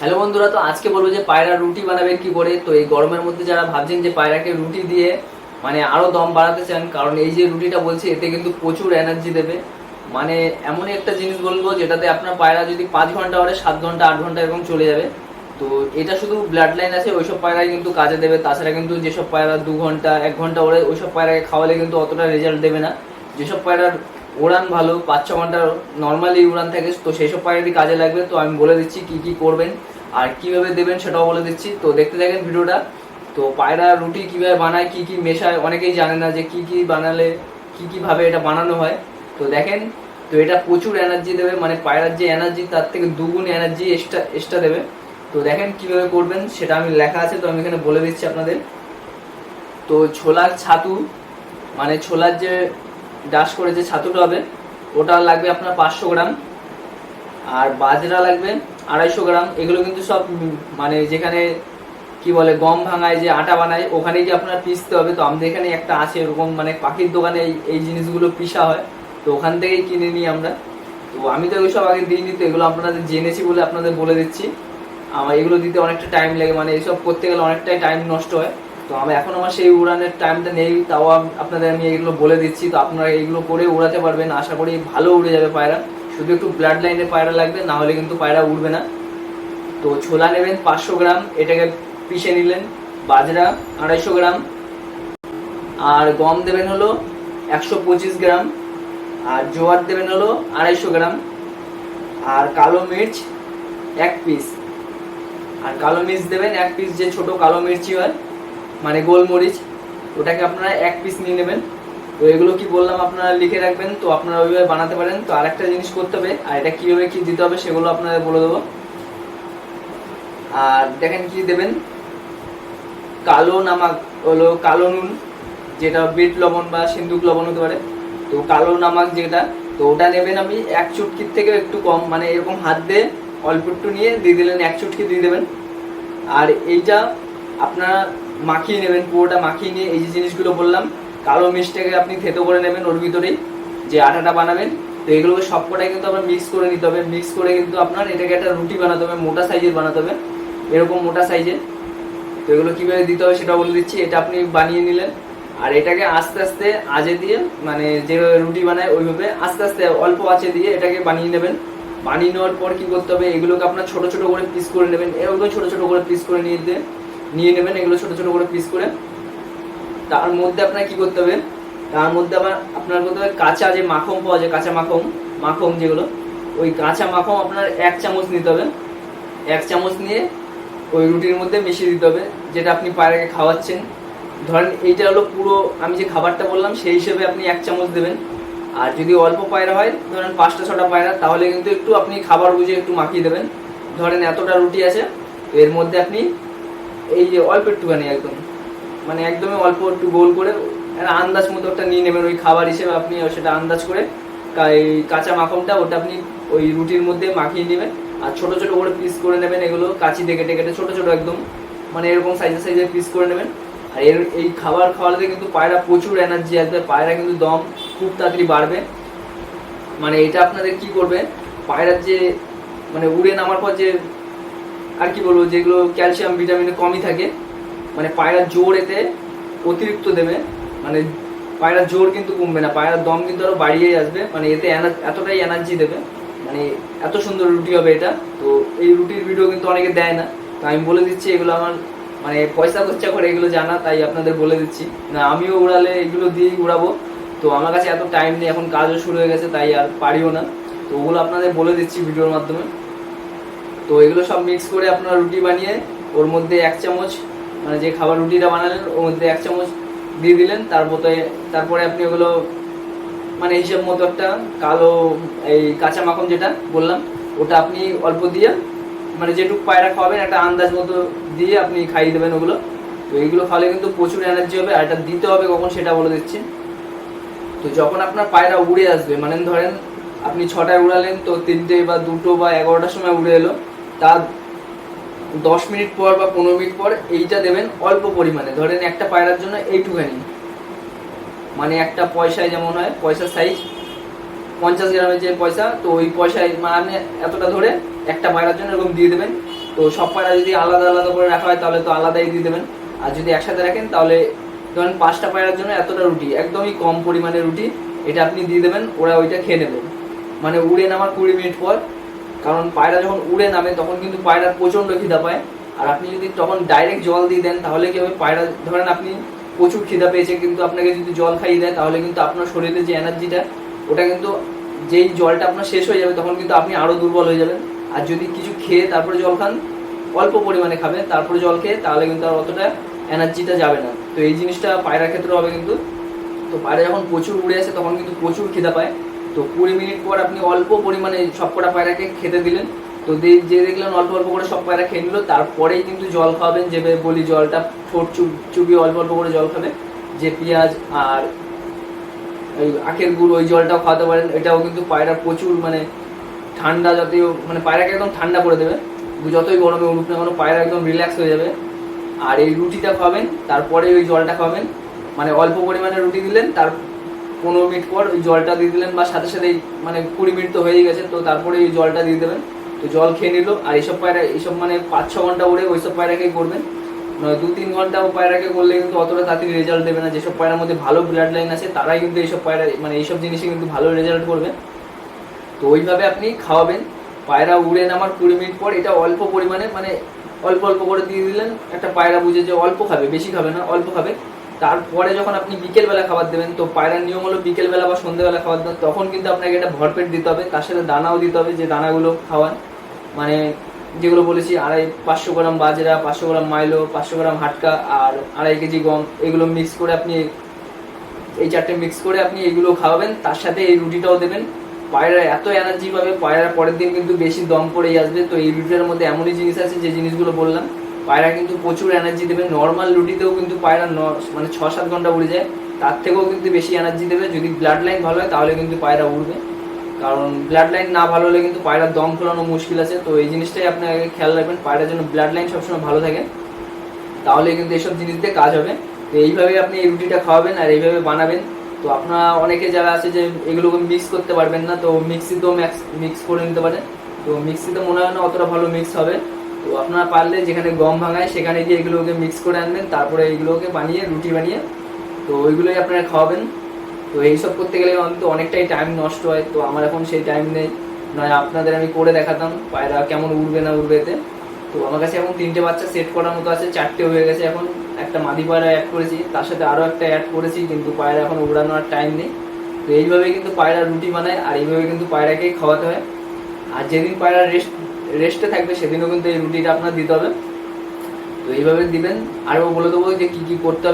Hello বন্ধুরা, তো আজকে বলব যে পায়রা রুটি বানাবেন কি করে? তো এই গরমের মধ্যে যারা ভাবছেন যে পায়রাকে রুটি দিয়ে মানে আরও দম বাড়াতে চান, কারণ এই যে রুটিটা বলছি, এতে কিন্তু প্রচুর এনার্জি দেবে। মানে এমনই একটা জিনিস বলব, যেটাতে আপনার পায়রা যদি পাঁচ ঘণ্টা ওরে সাত ঘণ্টা, আট ঘণ্টা এরকম চলে যাবে। তো এটা শুধু ব্লাড লাইন আছে, ওইসব পায়রাই কিন্তু কাজে দেবে। তাছাড়া কিন্তু যেসব পায়রা দু ঘণ্টা, এক ঘণ্টা ওরে ওইসব পায়রাকে খাওয়ালে কিন্তু অতটা রেজাল্ট দেবে না। যেসব পায়রার উড়ান ভালো, পাঁচ ছ ঘণ্টা নর্মালি উড়ান থাকে, তো সেই সব পায়রারই কাজে লাগবে, তো আমি বলে দিচ্ছি কি কি করবেন আর কীভাবে দেবেন সেটাও বলে দিচ্ছি, তো দেখতে থাকেন ভিডিওটা, তো পায়রা রুটি কীভাবে বানায়, কি কি মেশায়, অনেকেই জানে না যে কি কি বানালে, কি কি ভাবে এটা বানানো হয়, তো দেখেন, তো এটা প্রচুর এনার্জি দেবে মানে পায়রার যে এনার্জি তার থেকে দুগুণ এনার্জি এক্সট্রা এক্সট্রা দেবে, তো দেখেন কীভাবে করবেন, সেটা আমি লেখা আছে, তো আমি এখানে বলে দিচ্ছি আপনাদের, তো ছোলার ছাতু মানে ছোলার যে ডাস করে যে ছাতুটা হবে ওটা লাগবে আপনার পাঁচশো গ্রাম। আর বাজরা লাগবে আড়াইশো গ্রাম। এগুলো কিন্তু সব মানে যেখানে কি বলে, গম ভাঙায় যে আটা বানায় ওখানে গিয়ে আপনার পিসতে হবে। তো আমাদের এখানে একটা আছে, এরকম মানে পাখির দোকানে এই জিনিসগুলো পিসা হয়। তো ওখান থেকেই কিনে নিই আমরা। তো আমি তো ওইসব আগে দিইনি, তো এগুলো আপনাদের জেনেছি বলে আপনাদের বলে দিচ্ছি। আমার এগুলো দিতে অনেকটা টাইম লাগে মানে এইসব করতে গেলে অনেকটাই টাইম নষ্ট হয়। তো আমি এখন আমার সেই উড়ানের টাইমটা নেই, তাও আপনাদের আমি এগুলো বলে দিচ্ছি, তো আপনারা এইগুলো করে উড়াতে পারবেন। আশা করি ভালো উড়ে যাবে পায়রা। শুধু একটু ব্লাড লাইনে পায়রা লাগবে, না হলে কিন্তু পায়রা উড়বে না। তো ছোলা নেবেন পাঁচশো গ্রাম, এটাকে পিষে নিলেন। বাজরা আড়াইশো গ্রাম। আর গম দেবেন হলো একশো পঁচিশ গ্রাম। আর জোয়ার দেবেন হলো আড়াইশো গ্রাম। আর কালো মির্চ এক পিস আর কালো মির্চ দেবেন এক পিস যে ছোট কালো মির্চি হয়। মানে গোলমরিচ, ওটাকে আপনারা এক পিস নিয়ে নেবেন। তো এগুলো কি বললাম, আপনারা লিখে রাখবেন, তো আপনারা ওইভাবে বানাতে পারেন। তো আরেকটা জিনিস করতে হবে, আর এটা কীভাবে কি দিতে হবে সেগুলো আপনাদের বলে দেবো। আর দেখেন কি দেবেন, কালো নামাক হলো কালো নুন, যেটা বিট লবণ বা সিন্দুক লবণ হতে পারে। তো কালো নামাক যেটা, তো ওটা নেবেন আপনি এক চুটকির থেকে একটু কম মানে এরকম হাত দিয়ে অল্প একটু নিয়ে দিয়ে দিলেন, এক চুটকি দিয়ে দেবেন। আর এইটা আপনারা মাখিয়ে নেবেন, পুরোটা মাখিয়ে নিয়ে এই যে জিনিসগুলো বললাম, কালো মিষ্টিকে আপনি থেতো করে নেবেন ওর ভিতরেই, যে আটাটা বানাবেন, তো এগুলোকে সবকটাই কিন্তু আপনার মিক্স করে নিতে হবে। মিক্স করে কিন্তু আপনার এটাকে একটা রুটি বানাতে হবে, মোটা সাইজের বানাতে হবে, এরকম মোটা সাইজের তো এগুলো কীভাবে দিতে হবে সেটা বলে দিচ্ছি, এটা আপনি বানিয়ে নিলেন, আর এটাকে আস্তে আস্তে আজে দিয়ে মানে যেভাবে রুটি বানায় ওইভাবে আস্তে আস্তে অল্প আঁচে দিয়ে এটাকে বানিয়ে নেবেন। বানিয়ে নেওয়ার পর কি করতে হবে, এগুলোকে আপনার ছোট ছোট করে পিস করে নেবেন, এরকম ছোট ছোট করে পিস করে নিয়ে নিয়ে নেবেন, এগুলো ছোট ছোট করে পিস করে। তার মধ্যে আপনার কি করতে হবে? তার মধ্যে আবার আপনার করতে হবে কাঁচা যে মাখন পাওয়া যায়, কাঁচা মাখন মাখন যেগুলো, ওই কাঁচা মাখন আপনার এক চামচ নিতে হবে। এক চামচ নিয়ে ওই রুটির মধ্যে মিশিয়ে দিতে হবে, যেটা আপনি পায়রাকে খাওয়াচ্ছেন। ধরেন এইটা হলো পুরো, আমি যে খাবারটা বললাম, সেই হিসেবে আপনি এক চামচ দেবেন। আর যদি অল্প পায়রা হয়, ধরেন পাঁচটা ছটা পায়রা, তাহলে কিন্তু একটু আপনি খাবার বুঝে একটু মাখিয়ে দেবেন। ধরেন এতটা রুটি আছে এর মধ্যে আপনি এই যে অল্প একটুখানি একদম। মানে একদমই অল্প একটু গোল করে আন্দাজ মতো একটা নিয়ে নেবেন। ওই খাবার হিসেবে আপনি সেটা আন্দাজ করে এই কাঁচা মাখনটা ওটা আপনি ওই রুটির মধ্যে মাখিয়ে নেবেন। আর ছোট ছোট করে পিস করে নেবেন এগুলো কাঁচি দিয়ে কেটে ছোট ছোট একদম। মানে এরকম সাইজে সাইজে পিস করে নেবেন। আর এর এই খাবার খাওয়ালে কিন্তু পায়রা প্রচুর এনার্জি আসবে। পায়রা কিন্তু দম খুব তাড়াতাড়ি বাড়বে। মানে এটা আপনাদের কি করবে? পায়রার যে মানে উড়ে নামার পর যে আর কি বলব, যেগুলো ক্যালসিয়াম ভিটামিন কমই থাকে মানে পায়রা জোর এতে অতিরিক্ত দেবে মানে পায়রার জোর কিন্তু কমবে না, পায়রার দম কিন্তু আরও বাড়িয়েই আসবে মানে এতে এতটাই এনার্জি দেবে মানে এত সুন্দর রুটি হবে এটা, তো এই রুটির ভিডিও কিন্তু অনেকে দেয় না, তো আমি বলে দিচ্ছি এগুলো আমার মানে পয়সা খরচা করে এগুলো জানা, তাই আপনাদের বলে দিচ্ছি, না আমিও উড়ালে এগুলো দিয়েই উড়াবো, তো আমার কাছে এত টাইম নেই, এখন কাজও শুরু হয়ে গেছে, তাই আর পারিও না, তো ওগুলো আপনাদের বলে দিচ্ছি ভিডিওর মাধ্যমে তো এগুলো সব মিক্স করে আপনার রুটি বানিয়ে ওর মধ্যে এক চামচ মানে যে খাবার রুটিটা বানালেন, ওর মধ্যে এক চামচ দিয়ে দিলেন। তারপরে তারপরে আপনি ওগুলো মানে হিসেব মতো একটা কালো এই কাঁচা মাখন যেটা বললাম, ওটা আপনি অল্প দিয়ে মানে যেটুকু পায়রা খাওয়াবেন, একটা আন্দাজ মতো দিয়ে আপনি খাইয়ে দেবেন ওগুলো। তো এইগুলো খাওয়ালে কিন্তু প্রচুর এনার্জি হবে, আর এটা দিতে হবে কখন সেটা বলে দিচ্ছি। তো যখন আপনার পায়রা উড়ে আসবে মানে ধরেন আপনি ছটায় উড়ালেন, তো তিনটে বা দুটো বা এগারোটার সময় উড়ে এলো তার দশ মিনিট পর বা পনেরো মিনিট পর এইটা দেবেন অল্প পরিমাণে। ধরেন একটা পায়রার জন্য এইটুখানি। মানে একটা পয়সায় যেমন হয়, পয়সার সাইজ পঞ্চাশ গ্রামের যে পয়সা, তো ওই পয়সায় মানে এতটা ধরে একটা পায়রার জন্য এরকম দিয়ে দেবেন। তো সব পায়রা যদি আলাদা আলাদা করে রাখা হয়, তাহলে তো আলাদাই দিয়ে দেবেন। আর যদি একসাথে রাখেন, তাহলে ধরেন পাঁচটা পায়রার জন্য এতটা রুটি, একদমই কম পরিমাণে রুটি, এটা আপনি দিয়ে দেবেন, ওরা ওইটা খেয়ে নেবে। মানে উড়ে নামার কুড়ি মিনিট পর কারণ পায়রা যখন উড়ে নামে, তখন কিন্তু পায়রা প্রচণ্ড খিদা পায়। আর আপনি যদি তখন ডাইরেক্ট জল দিয়ে দেন, তাহলে কি হবে? পায়রা, ধরেন আপনি প্রচুর খিদা পেয়েছে, কিন্তু আপনাকে যদি জল খাইয়ে দেয়, তাহলে কিন্তু আপনার শরীরে যে এনার্জিটা, ওটা কিন্তু যেই জলটা আপনার শেষ হয়ে যাবে, তখন কিন্তু আপনি আরও দুর্বল হয়ে যাবেন। আর যদি কিছু খেয়ে তারপরে জল খান, অল্প পরিমাণে খাবেন তারপরে জল খেয়ে, তাহলে কিন্তু আর অতটা এনার্জিটা যাবে না। তো এই জিনিসটা পায়রার ক্ষেত্রে হবে কিন্তু। তো পায়রা যখন প্রচুর উড়ে আসে, তখন কিন্তু প্রচুর খিদা পায়। তো কুড়ি মিনিট পর আপনি অল্প পরিমাণে সবকটা পায়রাকে খেতে দিলেন। তো যে দেখলেন অল্প অল্প করে সব পায়রা খেয়ে নিল, তারপরেই কিন্তু জল খাওয়াবেন, যে বলি জলটা ঠোঁট চুপ চুবিয়ে অল্প অল্প করে জল খাবে যে পেঁয়াজ আর ওই আখের গুড়, ওই জলটাও খাওয়াতে পারেন। এটাও কিন্তু পায়রা প্রচুর মানে ঠান্ডা জাতীয় মানে পায়রাকে একদম ঠান্ডা করে দেবে। যতই গরমে উঠুক না কেন, পায়রা একদম রিল্যাক্স হয়ে যাবে। আর এই রুটিটা খাবেন তারপরে ওই জলটা খাবেন মানে অল্প পরিমাণে রুটি দিলেন, তার পনেরো মিনিট পর ওই জলটা দিয়ে দিলেন বা সাথে সাথেই মানে কুড়ি মিনিট তো হয়েই গেছে, তো তারপরে ওই জলটা দিয়ে দেবেন তো জল খেয়ে নিল, আর এইসব পায়রা, এইসব মানে পাঁচ ছ ঘণ্টা উড়ে ওইসব পায়রাকেই করবেন। দু তিন ঘণ্টা ও পায়রাকে করলে কিন্তু অতটা তাড়াতাড়ি রেজাল্ট দেবে না। যেসব পায়রার মধ্যে ভালো ব্লাড লাইন আছে, তারাই কিন্তু এইসব পায়রা মানে এইসব জিনিসে কিন্তু ভালো রেজাল্ট করবে। তো ওইভাবে আপনি খাওয়াবেন। পায়রা উড়ে নামার কুড়ি মিনিট পর এটা অল্প পরিমাণে মানে অল্প অল্প করে দিয়ে দিলেন। একটা পায়রা বুঝে যে অল্প খাবে, বেশি খাবে না, অল্প খাবে। তারপরে যখন আপনি বিকেলবেলা খাবার দেবেন, তো পায়রার নিয়ম হলো বিকেলবেলা বা সন্ধ্যেবেলা খাবার দেন তখন কিন্তু আপনাকে এটা ভরপেট দিতে হবে, তার সাথে দানাও দিতে হবে যে দানাগুলো খাওয়ান মানে যেগুলো বলেছি, আড়াই, পাঁচশো গ্রাম বাজরা, পাঁচশো গ্রাম মাইলো, পাঁচশো গ্রাম হাটকা আর আড়াই কেজি গম, এগুলো মিক্স করে আপনি এই চারটে মিক্স করে আপনি এগুলো খাওয়াবেন, তার সাথে এই রুটিটাও দেবেন। পায়রা এত এনার্জি পাবে পায়রা পরের দিন কিন্তু বেশি দম পড়েই আসবে। তো এই রুটিটার মধ্যে এমনই জিনিস আছে, যে জিনিসগুলো বললাম পায়রা কিন্তু প্রচুর এনার্জি দেবে। নর্মাল রুটিতেও কিন্তু পায়রা ন- মানে ছ, সাত ঘণ্টা উড়ে যায়। তার থেকেও কিন্তু বেশি এনার্জি দেবে। যদি ব্লাড লাইন ভালো হয়, তাহলে কিন্তু পায়রা উড়বে। কারণ ব্লাড লাইন না ভালো হলে কিন্তু পায়রার দম ফোলানো মুশকিল আছে। তো এই জিনিসটাই আপনাকে খেয়াল রাখবেন, পায়রার জন্য ব্লাড লাইন সবসময় ভালো থাকে। তাহলে কিন্তু এইসব জিনিস দিয়ে কাজ হবে। তো এইভাবে আপনি এই রুটিটা খাওয়াবেন আর এইভাবে বানাবেন। তো আপনারা অনেকে যারা আছে যে এগুলোকে মিক্স করতে পারবেন না, তো মিক্সিতেও মিক্স করে নিতে পারেন। তো মিক্সিতে মনে হয় না অতটা ভালো মিক্স হবে। তো আপনারা পারলে যেখানে গম ভাঙায় সেখানে গিয়ে এগুলোকে মিক্স করে আনবেন, তারপরে এগুলোকে বানিয়ে, রুটি বানিয়ে, তো ওইগুলোই আপনারা খাওয়াবেন। তো এইসব করতে গেলে অন্তত অনেকটাই টাইম নষ্ট হয়, তো আমার এখন সেই টাইম নেই। নয়, আপনাদের আমি করে দেখাতাম, পায়রা কেমন উড়বে না উড়বে এতে তো আমার কাছে এখন তিনটে বাচ্চা সেট করার মতো আছে, চারটে হয়ে গেছে এখন। একটা মাদি পায়রা অ্যাড করেছি, তার সাথে আরও একটা অ্যাড করেছি, কিন্তু পায়রা এখন উড়ানোর টাইম নেই। তো এইভাবে কিন্তু পায়রা রুটি বানায়, আর এইভাবে কিন্তু পায়রাকেই খাওয়াতে হয়। আর যেদিন পায়রা রেস্ট রেস্টে থাকবে, সেদিনও কিন্তু এই রুটিটা আপনার দিতে হবে। তো এইভাবে দিবেন। আরও বলে দেবো যে কী কী করতে হবে।